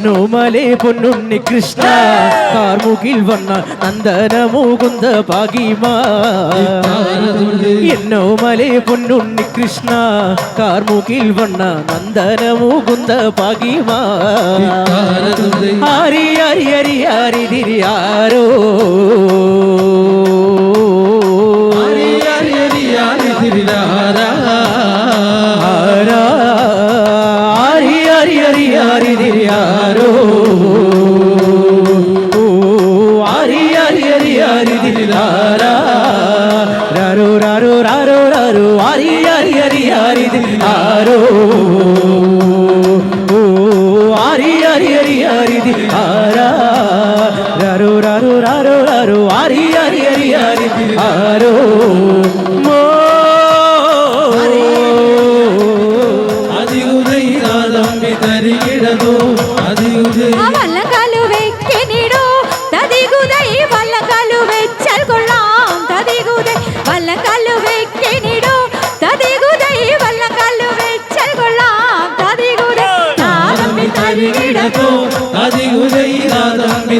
എന്നോമലെ പൊന്നുണ്ണി കൃഷ്ണ. കാർമുകിൽ വന്ന നന്ദന മുകുന്ദ ഭാഗിമാ. എന്നോമലെ പൊന്നുണ്ണി കൃഷ്ണ. കാർമുകിൽ വന്ന നന്ദന ആരി അരി ഹരി ഹരി ഹരി ആരി. അരി ആരി ആരാ ആരോ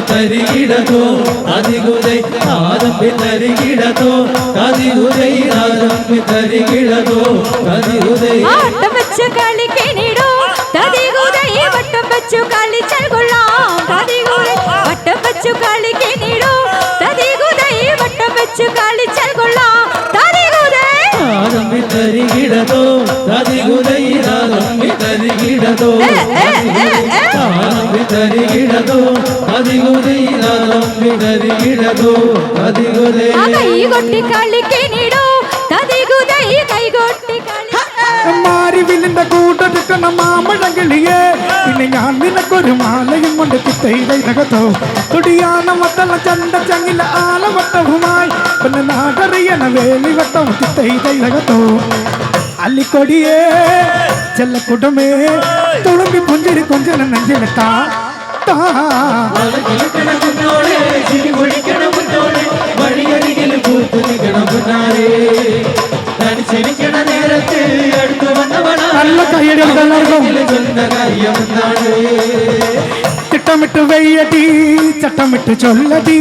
അതികുതൈ തരികിടതോ അതികുതൈ ആദമ്പി തരികിടതോ അതികുതൈ ആദമ്പി തരികിടതോ അതികുതൈ വട്ടം ആദമ്പി തരികിടതോ അതികുതൈ ആ കൈ കൊട്ടി കളിക്കിനിടൂ തതികുതൈ കൈ കൊട്ടി കൂട്ടെടുക്കണ മാമ്പഴങ്കിളിയെ പിന്നെ ഞാൻ നിനക്കൊരു മാലയും കൊണ്ട് തിത്തയിലകത്തോ തുടിയാന മത്തള ചണ്ട ചങ്ങില ആലവട്ടവുമായി. പിന്നെ നാടറിയണ വേലിവട്ടം തിത്തയിലകത്തോ അല്ലിക്കൊടിയേ ചെല്ലക്കുടമേ തുളുമ്പി പുഞ്ചിരി കൊഞ്ചന നെഞ്ചിലെത്താ താ കിളിക്കണ കുഞ്ഞോളെ ചിരി ഒഴിക്കണ കുഞ്ഞോളെ വഴിയരികിൽ പൂത്തു നിൽക്കണ കുഞ്ഞാറേ തനിച്ചിരിക്കണ നേരത്ത് അടുത്തു വന്നവളാ നല്ല കയ്യടികൾ എല്ലാവർക്കും തിട്ടമിട്ട് വെയ്യടി ചട്ടമിട്ട് ചൊല്ലടി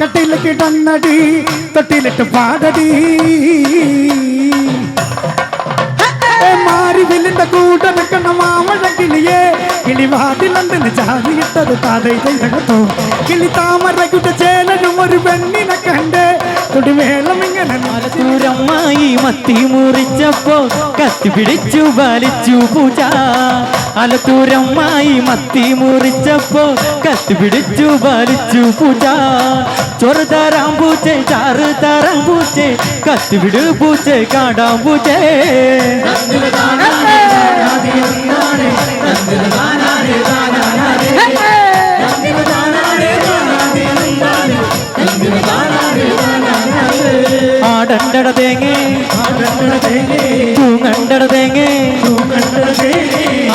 കട്ടിലേക്ക് ടന്നടി തൊട്ടിലിട്ട് പാടടി. മാറി വില്ലിന്റെ കൂടെ നിൽക്കണ മാമഴ കിളിയെ. കിളിവാതിലന്തിന് ചാരിയിട്ടത് താതൈതോ കിളി താമരകുട്ട ചേലനും ഒരു പെണ്ണിനെ കണ്ട് ഇങ്ങനെ അലത്തൂരമ്മായി മത്തി മുറിച്ചപ്പോ കത്തി പിടിച്ചു വലിച്ചു പൂജ. അലത്തൂരമ്മായി മത്തി മുറിച്ചപ്പോ കത്തി പിടിച്ചു വലിച്ചു പൂജ. ചോറ് തരാം പൂച്ച ചാറ് തരാം പൂച്ച കത്തി വിടു പൂച്ച കാടാം പൂച്ച ആടണ്ടട തേങ്ങേ. കണ്ടട തേങ്ങേ.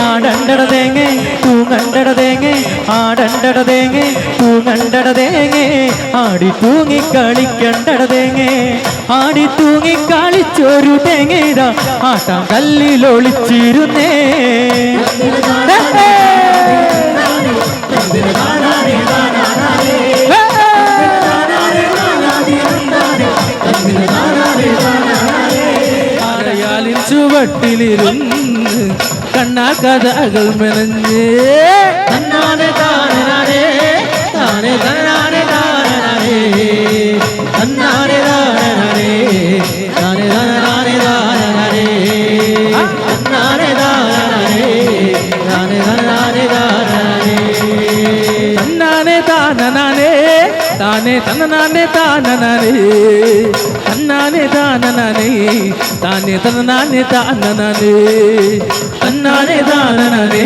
ആടണ്ടട തേങ്ങേ. തൂങ്ങണ്ടട തേങ്ങേ. ആടണ്ടട തേങ്ങേ. തൂങ്ങണ്ടട തേങ്ങേ. ആടി തൂങ്ങി കളിക്കണ്ടട തേങ്ങേ. ആടി തൂങ്ങി കളിച്ചൊരു തേങ്ങേതാ ആട്ടാം കല്ലിൽ ചുവട്ടിലിരുന്ന് കണ്ണാ കഥകൾ മെനഞ്ഞേ തന്നാനെ താനേ താനേ തന്നാനെ താനേ തന്നാനെ താനേ താനേ താനേ താനേ തന്നാനെ താനേ താനേ താനേ താനേ തന്നാനെ താനേ താനേ തന്നാനെ താനനാനേ തന്നാനെ താനനാനേ താനേ തന്നനാനെ താനനാനേ തന്നാനെ താനനാനേ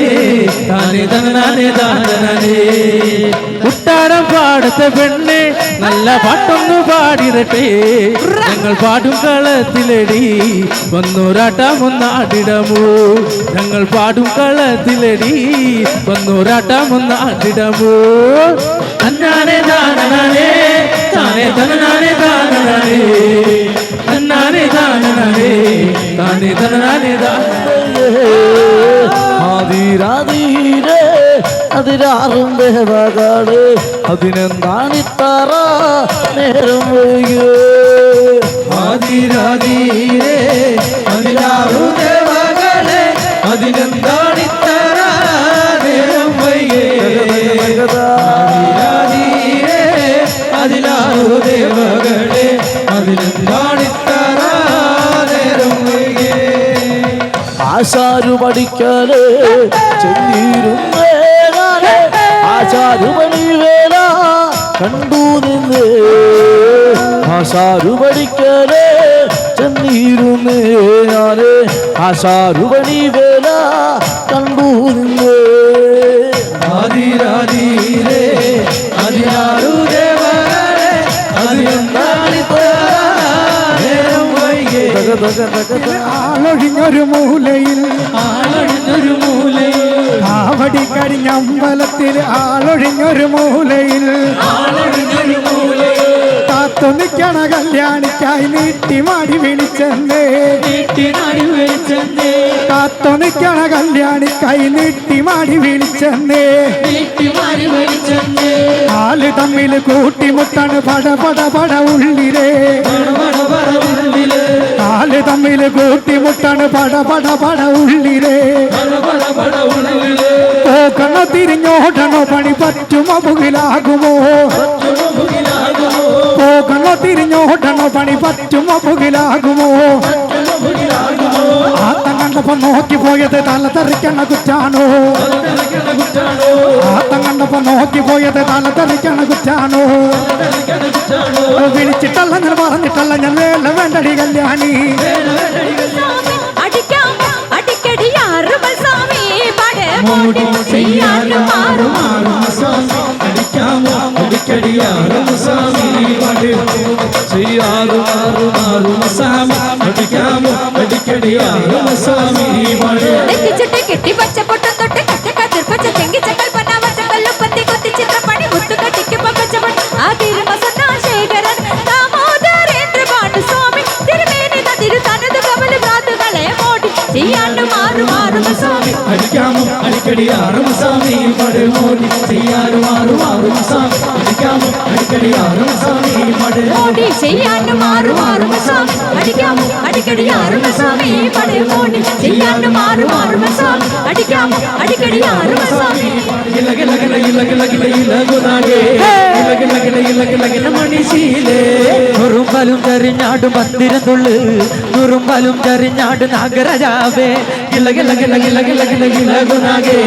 താനേ തന്നനാനെ താനനാനേ കുട്ടാടം പാടത്ത പെണ്ണെ നല്ല പാട്ടൊന്നു പാടിരട്ടെ ഞങ്ങൾ പാടും കളത്തിലടി വന്നൂരാട്ടം ഒന്നാടിടമോ ഞങ്ങൾ പാടും കളത്തിലടി വന്നൂരാട്ടം ഒന്നാടിടമോ തന്നാനെ താനനാനേ താനെ തനനാനെ താനനാനെ തന്നാനെ താനനാനെ താനെ തനനാനെ ആതിരാതീരെ അതിരാറും ദേവകാട് അതിനെന്താണ് ഇത്തറ നേരം വൈകോ? ആതിരാതീരെ അതിരാറും ദേവകളെ അതിനെന്താ ആശാരു പഠിക്കാനേ ഞാൻ ആശാരു പണി വേല കണ്ടു നിന്ന്. ആശാരു പഠിക്കാനേ ചെന്നിരുന്നേ ഞാനേ ആശാരു പണി വേല കണ്ടു നിന്ന്. ആദിരാധീരേ ആളൊഴിഞ്ഞൊരു മൂലയിൽ. ആളൊഴിഞ്ഞൊരു മൂലയിൽ. കാവടി കഴിഞ്ഞ അമ്പലത്തിൽ ആളൊഴിഞ്ഞൊരു മൂലയിൽ. ആളൊഴിഞ്ഞൊരു മൂലയിൽ. കാത്തു നിൽക്കണ കല്യാണിക്കായി നീട്ടി മാടി വിളിച്ചെന്നേ. കാത്തു നിൽക്കണ കല്യാണിക്കായി നീട്ടി മാടി വിളിച്ചെന്നേ. ആൽ തമ്മിൽ കൂട്ടിമുട്ടാണ് പട പട പട ഉള്ളിലേ. പടപട പറമ്പിൽ കാൽ തമ്മിൽ കൂട്ടിമുട്ടാണ് പട പട പട ഉള്ളിലേ പടപട പട ഉള്ളിൽ പോക്കണോ തിരിഞ്ഞോടണോ പണി പറ്റുമോ പുകിലാകുമോ മുകിലാകുമോ പോകണോ തിരിഞ്ഞോടണോ പണി പറ്റുമോ പുകിലാകുമോ ஆத்தங்கண்டப்ப நோக்கி போயது தல தரிக்கன குச்சானோ ஆத்தங்கண்டப்ப நோக்கி போயது தல தரிக்கன குச்சானோ விழிச்சிட்டல்ல ഞാൻ പറഞ്ഞിട്ടല്ല ഞാൻ വേല വേണ്ടടി കല്യാണി ചെയ്യാനും മാറും മാറും സ്വാമി అడియారం సామి செய்யாறு ஆறு ஆறு சாமி அடிக்காம அடிக்கடியாரம் சாமி கெட்டி பச்சை பொட்டத்தொட்டு கட்ட கதிர் பச்சை செங்கி சக்கல் നീയാണ്ട് മാറും മാറും സ്വാമി. അടിക്കാമോ? അടിക്കടി ആറും സ്വാമി. പടമോടി ചെയ്യാറ് മാറും മാറും സ്വാമി. അടിക്കാമോ? അടിക്കടി ആറും സ്വാമി. പടമോടി ചെയ്യാണ്ട് മാറും മാറും സ്വാമി. അടിക്കാമോ? അടിക്കടി ആറും സ്വാമി. പടമോടി ചെയ്യാണ്ട് മാറും മാറും സ്വാമി. അടിക്കാമോ? അടിക്കടി ആറും സ്വാമി. ഇലകിലകില ഇലകിലകില ഇലകുനാകെ ഇലകിലകില ഇലകിലകില മണിശീലേ നുറുമ്പലും ചരിഞ്ഞാടും നാഗരാജാവ്. ಶಾವೆ ಗಿಲ ಗಿಲ ಗಿಲ ಗಿಲ ಗಿಲ ಗಿಲ ಗಿಲ ಗುಣಗೆ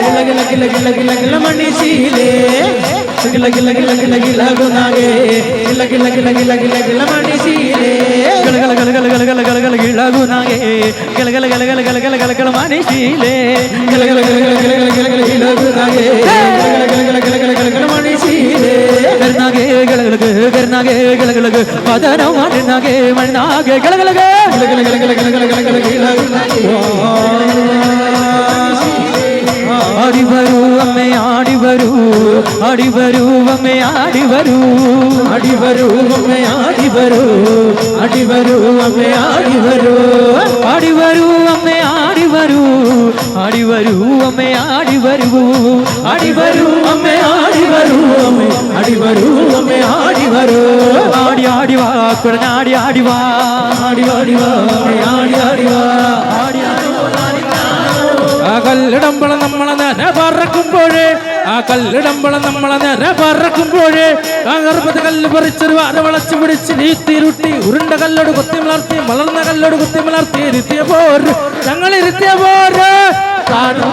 ಗಿಲ ಗಿಲ ಗಿಲ ಗಿಲ ಗಿಲ ಗಿಲ ಮಣಿಶೀಲೆ ಗಿಲ ಗಿಲ ಗಿಲ ಗಿಲ ಗಿಲ ಗುಣಗೆ ಗಿಲ ಗಿಲ ಗಿಲ ಗಿಲ ಗಿಲ ಗಿಲ ಮಣಿಶೀಲೆ ಗಲಗಲ ಗಲಗಲ ಗಲಗಲ ಗಲಗಲ ಗಿಳ ಗುಣಗೆ ಗಲಗಲ ಗಲಗಲ ಗಲಗಲ ಗಲಗಲ ಮಣಿಶೀಲೆ ಗಲಗಲ ಗಲಗಲ ಗಲಗಲ ಗಲಗಲ ಗಿಳ ಗುಣಗೆ ಗಲಗಲ ಗಲಗಲ ಗಲಗಲ ಗಲಗಲ ಮಣಿಶೀಲೆ അടിവരൂ അമ്മെ അടിവരൂ അടിവരൂ അമ്മെ അടിവരൂ അടിവരൂ അമ്മെ അടിവരൂ അടിവരൂ അമ്മെ അടിവരൂ അടിവരൂ അമ്മെ ఆడివరు ఆడివరు అమ్మే ఆడివరు ఆడివరు అమ్మే ఆడివరు అమ్మే ఆడివరు అమ్మే ఆడివరు ఆడి ఆడివా కొడనాడి ఆడివా ఆడి ఆడివా ఆడి ఆడివా ఆడి കല്ലിടമ്പളം നമ്മളെ നേരെ പറക്കുമ്പോഴേ ആ കല്ലിടമ്പളം നമ്മളെ നേരെ പറക്കുമ്പോഴേ ആ ഗർഭത്തെ കല്ല് പറിച്ചൊരു വാര വളച്ചു പിടിച്ച് നീത്തിരുട്ടി ഉരുണ്ട കല്ലോട് കുത്തി വളർത്തി വളർന്ന കല്ലോട് കുത്തി വളർത്തി ഇരുത്തിയ പോര് ഞങ്ങൾ ഇരുത്തിയ പോര് താനോ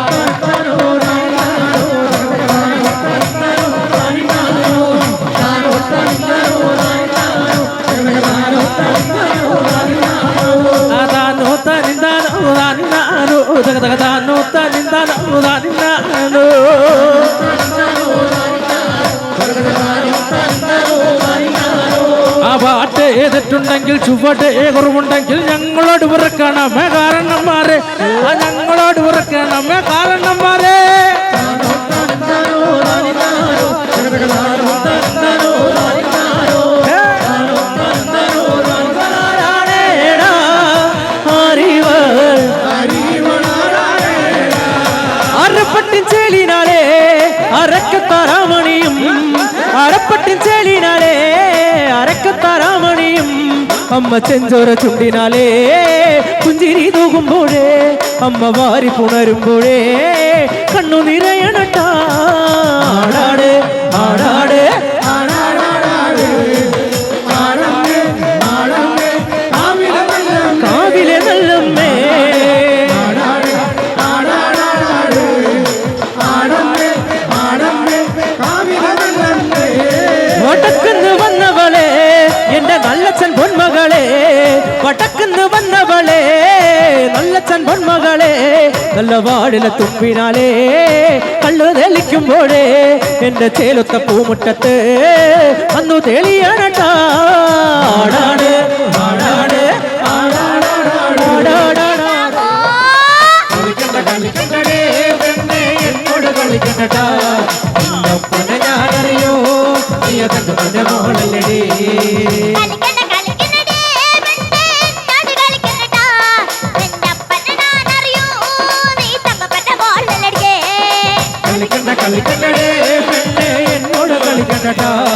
ತಗ ತಗ ತಾನು ತಾನಿಂದ ನಾನು ತಾನಿಂದ ನಾನು ആ പാട്ട് ഏതിട്ടുണ്ടെങ്കിൽ ചുവട് കുറവുണ്ടെങ്കിൽ ഞങ്ങളോട് വിറക്കണമേ കാരണന്മാരെ ഞങ്ങളോട് വിറക്കണമേ കാരണം അമ്മ ചെഞ്ചോര ചുണ്ടിനാലേ പുഞ്ചിരി തൂകുമ്പോഴേ അമ്മ വാരി പുണരുമ്പോഴേ കണ്ണു നിറയണട്ടാ ആടാട് നല്ല വാടിലെ തുമ്പിനാലേ കള്ളു തെളിക്കുമ്പോഴേ എന്റെ ചേലൊത്ത പൂമുറ്റത്ത് അന്നു തെളിയാണട്ടാ. ഞാനറിയോ ആടാട് ആടാടാടാടാ. മോളല്ലേ কাটা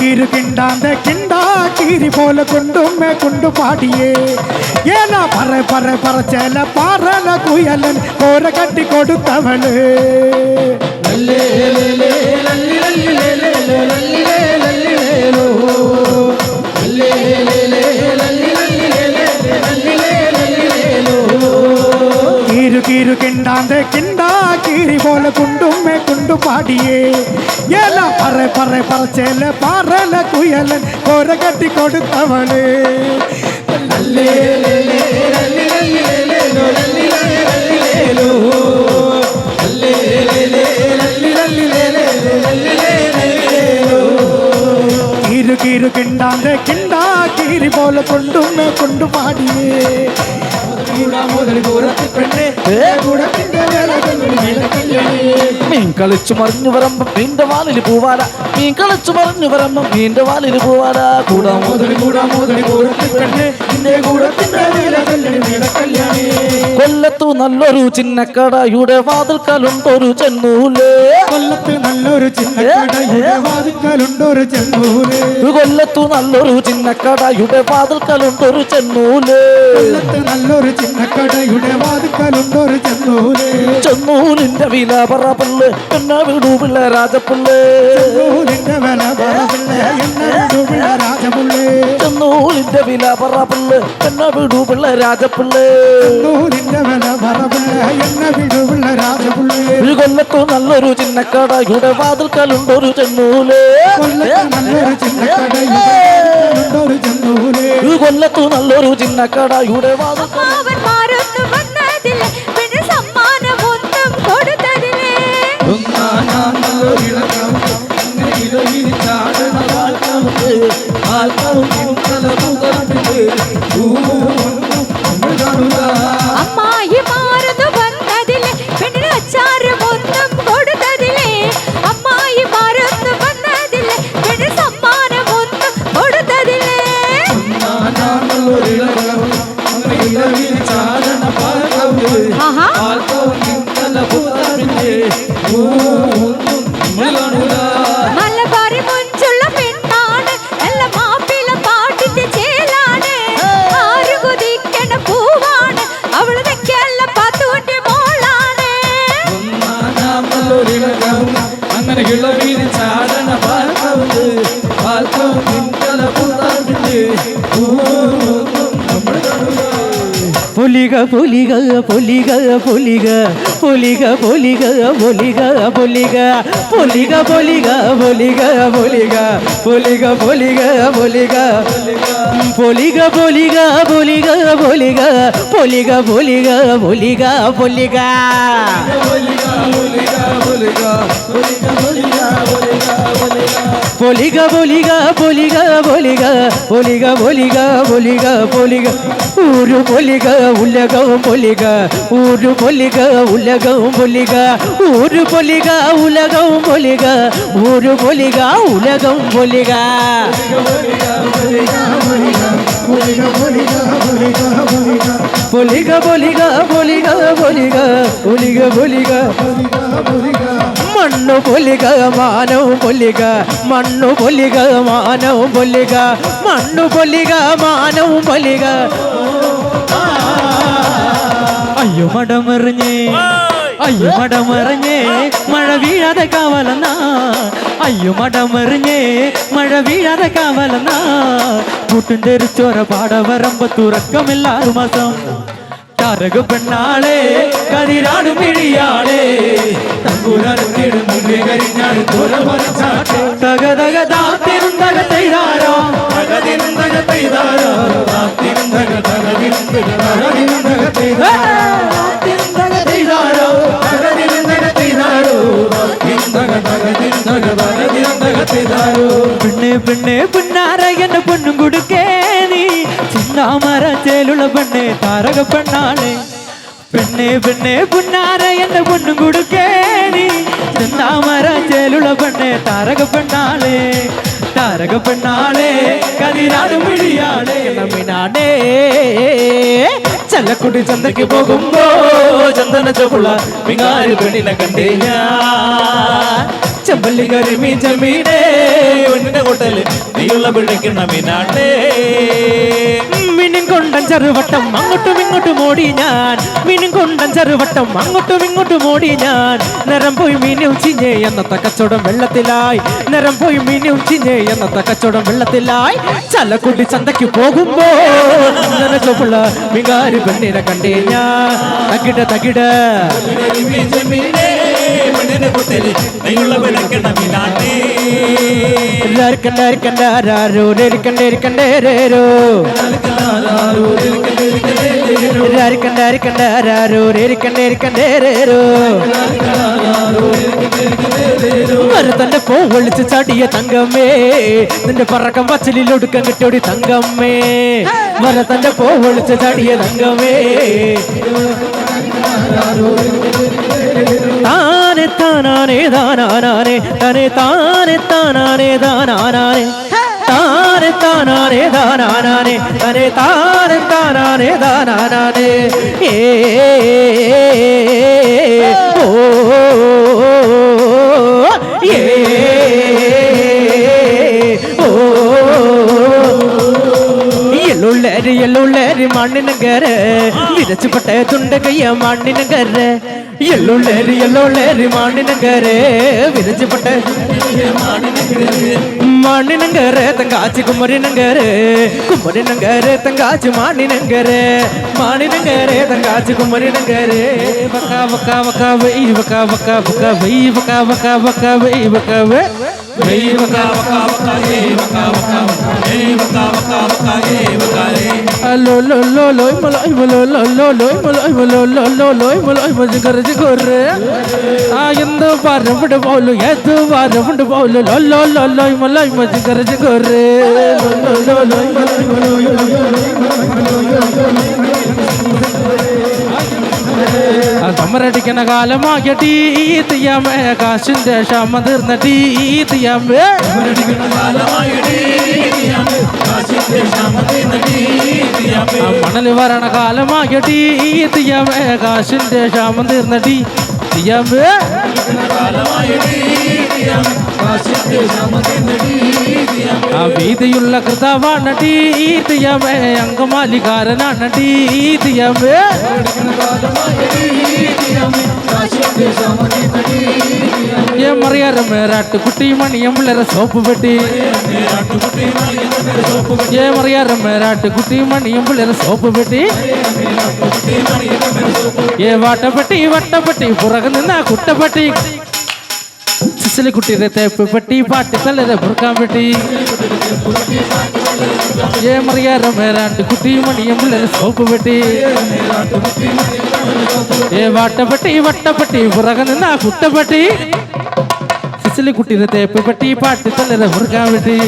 கீறு கிண்டாந்த கிண்டா கீரி போல குண்டும் குண்டு பாடியே ஏனா பற பற பறச்சல பாறல குயலன் போற கட்டி கொடுத்தவளு நல்லே கீறு கீறு கிண்டாந்த கிண்டா கீரி போல குண்டுமே குண்டு பாடியே ஏல பற பற பறச்சேல பாறல குயலன் கோர கட்டி கொடுத்தவளே நல்லே கீறு கிண்டாந்த கிண்டா கீரி போல கொண்டு கொண்டு பாடியே முதல் தூரத்து മീൻ കളിച്ചു മറിഞ്ഞു വരുമ്പോ നിന്റെ വാലിൽ പൂവാല. മീൻ കളിച്ചു മറിഞ്ഞു വരുമ്പോ നിന്റെ വാലിൽ പൂവാല. കൂടാ കൊല്ലത്തു നല്ലൊരു ചിന്നക്കടയുടെ വാതിൽക്കലുണ്ടൊരു ചെന്നൂലേ. കൊല്ലത്ത് നല്ലൊരു ചിന്നക്കടയുടെ ചെന്നൂലേ. കൊല്ലത്തു നല്ലൊരു ചിന്നക്കടയുടെ വാതിൽക്കലുണ്ടൊരു ചെന്നൂലേ. കൊല്ലത്ത് നല്ലൊരു ചിന്നക്കടയുടെ വാതിക്കലുണ്ടൊരു ചെന്നൂലേ. ചെന്നൂലിന്റെ വില പറ എന്നെ വിടൂ പിള്ള രാജപ്പിള്ളേ ചെന്നൂലിന്റെ വില പിള്ള എന്നെ വിടുവിള രാജമുള്ളേ ചെന്നൂലിന്റെ വില പറപ്പുള്ള് എന്ന വിടുപിള്ള പിള്ള രാജപ്പിള്ളേ ചെന്നൂരിന്റെ വില പറവില്ല എന്നെ വിടുവിള രാജമുള്ളേ ഒരു കൊല്ലത്തു നല്ലൊരു ചിന്നക്കടയുടെ വാതിൽക്കലുണ്ടൊരു ചെന്നൂൽ. കൊല്ലത്ത് നല്ലൊരു ചിന്നക്കടയുടെ ചെന്നൂര് ഒരു കൊല്ലത്തു നല്ലൊരു ചിന്നക്കടയുടെ വാതിൽക്കൽ അവന്മാരൊന്നും നിന്തല പൂത്താപ്പിന്റെ പുലിക പുലിക പുലിക പുലിക പുലിക പുലിക പുലിക പുലിക പുലിക പുലിക പുലിക പുലിക പുലിക പുലിക പുലിക പൊലിക പൊലിക പൊലിക പൊലിക പൊലിക പൊലിക പൊലിക പൊലിക പൊലിക പൊലിക പൊലിക പൊലിക പൊലിക പൊലിക പൊലിക പൊലിക ഊരു പൊലിക ഉലകവും പൊലിക ഊരു പൊലിക ഉലകവും പൊലിക ഊരു പൊലിക ഉലകവും പൊലിക ഊരു പൊലിക ഉലകവും പൊലിക പൊലിക പൊലിക പൊലിക പൊലിക പൊലിക പൊലിക മണ്ണു പൊലിക മാനവും പൊലിക മണ്ണു പൊലിക മാനവും പൊലിക മണ്ണു പൊലിക മാനവും പൊലിക അയ്യോ മടമെറിഞ്ഞേ. അയ്യോ മടമെറിഞ്ഞേ. മഴ വീഴാതെ കാവലെന്നാ. അയ്യോ മടമെറിഞ്ഞേ. മഴ വീഴാതെ കാവലെന്നാ. കൂട്ടും തെരിച്ചോര പാടവരമ്പത്തുറക്കമില്ലാറു മാസം. താരക പെണ്ണാളെ കതിരാടും പിഴിയാളെ തങ്കൂരാടും കരിഞ്ഞാണ് തോര പറിച്ചാട്ടെ തകതകതാത്തിരുന്തക ചെയ്താരോ തകതിരുന്തക ചെയ്താരോ താത്തിരുന്തക തകതിരുന്തക തകതിരുന്തക ചെയ്താരോ ചെയ്താരോ തകതിരുന്തക ചെയ്താരോ തകതിരുന്തക തകതിരുന്തക പെണ്ണെ പെണ്ണെ പുന്നാര എന്നെ പൊണ്ണും കൊടുക്കേ നീ. ചിന്നാമര ചേലുള്ള പെണ്ണെ താരക പെണ്ണാളെ പെണ്ണെ പെണ്ണെ പുന്നാര എന്റെ പൊണ്ണും കൊടുക്കേ നീ. ചിന്നാമര ചേലുള്ള പെണ്ണെ താരക പെണ്ണാളെ താരക പെണ്ണാളെ കതിരാട് പിടിയാളെ നമ്മിനാടേ ചന്തയ്ക്ക് പോകുമ്പോ ചന്ദന ചൊപ്പുള്ള മിങ്ങാരി പെണ്ണിനെ കണ്ടേ ഞാൻ. ചെമ്പല്ലി കരിമീൻ ചെമ്മീനേ പെണ്ണിന്റെ കൂട്ടൽ നീയുള്ള പിഴയ്ക്കുന്ന മീനാട്ടേ മിനും കൊണ്ടൻ ചെറുവട്ടം അങ്ങോട്ടും ഇങ്ങോട്ടും ഓടി ഞാൻ. മിനും കൊണ്ടൻ ചെറുവട്ടം അങ്ങോട്ടും ഇങ്ങോട്ടും ഓടി ഞാൻ. നിറം പോയി മീനും ചിഞ്ഞേ എന്നത്തെ കച്ചവടം വെള്ളത്തിലായി. നിറം പോയി മീനും ചിഞ്ഞേ എന്നത്തെ കച്ചവടം വെള്ളത്തിലായി. ചലക്കുട്ടി ചന്തയ്ക്ക് പോകുമ്പോ ചൊപ്പുള്ള മികാരി പെണ്ണിനെ കണ്ടേ ഞാൻ. തകിട തകിട. കുട്ടന് കുട്ടൽ നെയ്യുള്ള വിളക്കണമില്ലാട്ടേ കണ്ടാരോ കണ്ടേരോ കണ്ടാരോ കണ്ടേരോ മരത്തന്റെ പോ ഒളിച്ച് ചാടിയ തങ്കമ്മേ നിന്റെ പറക്കം പച്ചലിലൊടുക്കം കിട്ടിയോടി തങ്കമ്മേ. മരത്തന്റെ പോ ഒളിച്ച് ചാടിയ തങ്കമ്മേ. தானே தானே தானே தனே தானே தானே தானே தானே தானே தானே தனே தானே தானே தானே ஏ ஓ എള്ളുള്ളേരി എള്ളുള്ളേരി മണ്ണിനങ്കര്. വിരച്ചുപെട്ട തുണ്ടകയ്യ മണ്ണിനങ്കര്. എള്ളുള്ളേരി എള്ളുള്ളേരി മണ്ണിനങ്കര്. വിരച്ചുപെട്ട മണ്ണിനങ്കര്. மானு நங்கரு தங்காச்சி குமரி நங்கரு குமரி நங்கரு தங்காச்சி மானி நங்கரு மானி நங்கரு தங்காச்சி குமரி நங்கரு வக்கா வக்கா வக்கா வை வக்கா வக்கா வக்கா வை வக்கா வக்கா வக்கா வை வக்கா வை வக்கா வக்கா வக்கா வை வக்கா வக்கா வக்கா வை வக்கா வக்கா வக்கா வை வக்கா lo lo lo lo lo lo lo lo lo lo lo lo lo lo lo lo ஜிகரஜி கொரு ஆ எந்த வாரம் விடு போலு ஏத்து வாரம் விடு போலு லோ லோ லோ லோ லோ নয় মজ গরজ করে സമരടിക്കണ കാലമാകട്ടി ഈ തീയാമേ കാശിന്റെ ക്ഷമ തീർന്നട്ടി ഈ തീയാമേ മണൽ വരണ കാലമാകട്ടി ഈ തീയാമേ കാശിന്റെ ക്ഷമ തീർന്നട്ടി தியம்பு வீதியுள்ள கிருதாவா நடி தியமே அங்கமாலிகாரனா நடி தியம்பு എമ്മറിയാരം മേരാട്ടുകുട്ടി മണിയം പിള്ളേരെ സോപ്പ് പെട്ടി ഏമറിയാരം മേരാട്ടുകുട്ടി മണിയം പിള്ളേരെ സോപ്പ് പെട്ടി ഏ വാട്ടപ്പെട്ടി വട്ടപ്പെട്ടി പുറകെ നിന്ന കുട്ടപ്പെട്ടി. சிசிலு குட்டி ரத்த பெட்டி பாட்டு தள்ளத புறக்காம்பட்டி ஏ மரியாத மேலாண்டு குட்டி மணியம் சோப்பு பெட்டி. ஏ வாட்டப்பட்டி வட்டப்பட்டி புறகனா குட்டப்பட்டி சிசிலு குட்டி ரத்த பெட்டி பாட்டு தள்ளத புறக்காம்பட்டி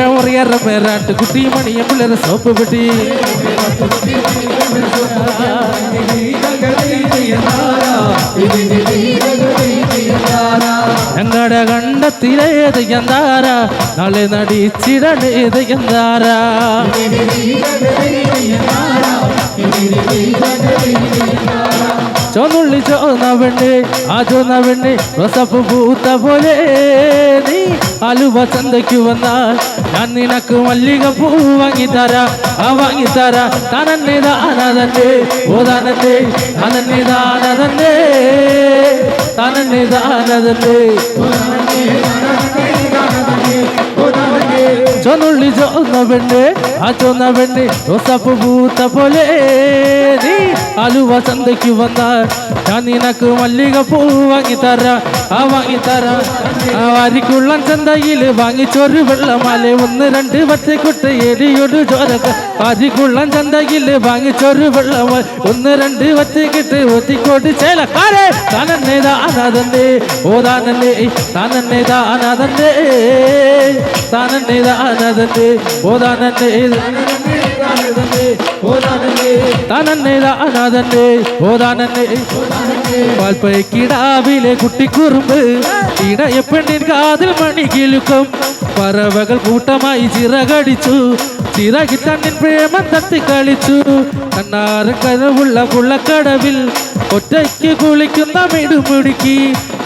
ஏன் ஒரு ஏற பேராட்டு குட்டி மணியம் சோப்பு பெட்டி. இது ഞങ്ങളുടെ കണ്ടത്തിലേത് എന്താര? നാളെ നടിച്ചിടണേത് എന്താര? ചോന്നുള്ളി ചോന്ന പെണ്ണ് ആ ചോന്ന പെണ്ണ് റോസപ്പ് പൂത്ത പോലെ നീ അലുവ ചന്തയ്ക്ക് വന്നാൽ ഞാൻ നിനക്ക് മല്ലിക പൂ വാങ്ങിത്തരാ ആ വാങ്ങിത്തരാ താനന്നെ ദാനതന്നെ ഓ താനന്നെ താനന്നെ ദാനതന്നെ താനന്നെ ദാനതന്നെ ചൊന്നുള്ളി ചോന്ന പെണ്ണ് ആ ചോന്ന പെണ്ണ് റോസപ്പ് പൂത്ത പോലെ. നീ അലുവ ചന്തയ്ക്ക് വന്നാൽ ഞാൻ നിനക്ക് മല്ലിക പൂ വാങ്ങിത്തരാ ആ വാങ്ങിത്തരാ ആ വാരിക്കുള്ളം ചന്തയിൽ വാങ്ങിച്ചൊരു വെള്ളമാല. ഒന്ന് രണ്ട് പച്ചക്കുട്ട എരിയൊരു ചോരക്ക. വാരിക്കുള്ളം ചന്തയിൽ വാങ്ങിച്ചൊരു വെള്ളമാല. ഒന്ന് രണ്ട് പച്ചക്കിട്ട് ഒത്തിക്കോട്ട് ചേലക്കാരെ. താനന്നെ ദാനതന്നെ ഓ താനന്നെ. താനന്നെ ദാനതന്നെ താനന്നെ ദാനതന്നെ ഓ താനന്നെ താനന്നെ ദാനതന്നെ ഓ താനന്നെ പാൽപ്പയ്ക്കിടാവിലെ കുട്ടിക്കുറുമ്പ് ഇടയപ്പെണ്ണിൻ കാതിൽ മണി കിലുക്കും പറവകൾ കൂട്ടമായി ചിറകടിച്ചു ചിറകിട്ടണ്ണിൻ പ്രേമം തത്തി കളിച്ചു. കണ്ണാറ് കനവുള്ള കുള്ളക്കടവിൽ ഒറ്റയ്ക്ക് കുളിക്കുന്ന മിടുമിടുക്കി.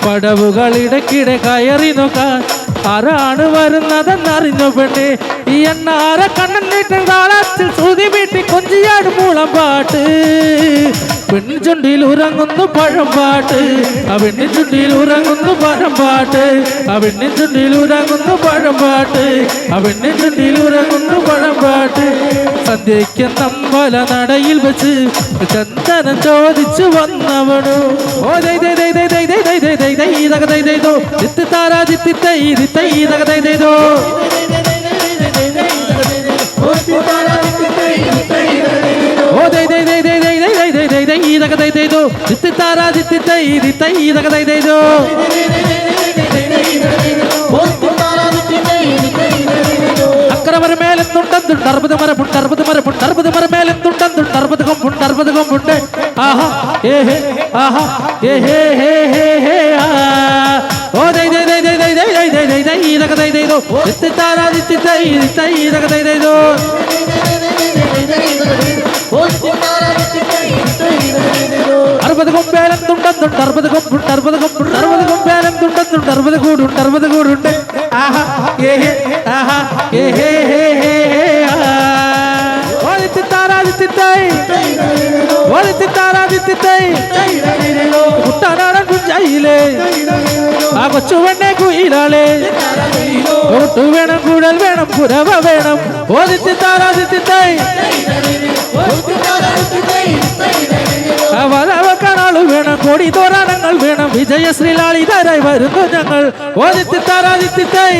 പടവുകൾ ഇടയ്ക്കിടെ കയറി നോക്കാൻ ആരാണ് വരുന്നതെന്നറിഞ്ഞു പെണ്ണെ? ഈ എണ്ണാര കണ്ണന്നിട്ട് താളത്തിൽ ശ്രുതി വീട്ടി കൊഞ്ചിയാട് മൂളം പാട്ട്. പെണ്ണിൻ ചുണ്ടിൽ ഉറങ്ങുന്നു പഴം പാട്ട്. ആ പെണ്ണിൻ ചുണ്ടിൽ ഉറങ്ങുന്നു പഴം പാട്ട്. ആ പെണ്ണിൻ ചുണ്ടിൽ ഉറങ്ങുന്നു പഴം പാട്ട്. ആ പെണ്ണിൻ ചുണ്ടിൽ ഉറങ്ങുന്നു പഴം പാട്ട്. ഇന്ത്യയ്ക്ക് നമ്മള നടയിൽ വെച്ച് ചന്ദനം ചോദിച്ചു വന്നവണു ഓ ദൈതോ താരാ ദിത്തി തൈ ദിത്തൈ ദൈതോ ോ ദിത്തി താരാ ദിത്തി തൈ ദിത്തൈ ദൈതോ పుట్టందుడు మర మర ఆహా ఏ హే ఆహా ఏ హే హే హే హే కూడు కూడు ఆహా ఏ హే ఆహా ఏ హే హే తిత్తై ఉట్టాడారనుకు జైలే ఆ కొచ్చు వెన్నే కుయిలాలే ఒట్టు వేణం కూడలు వేణం పురవ వేణం ఓది తిత్తారా తిత్తై வளவ கனாலும் வேணும் கொடி தோரணங்கள் வேணும். விஜய ஸ்ரீலாளி தரை வருத்தங்கள் ஓதித்து தாராதித்து தை.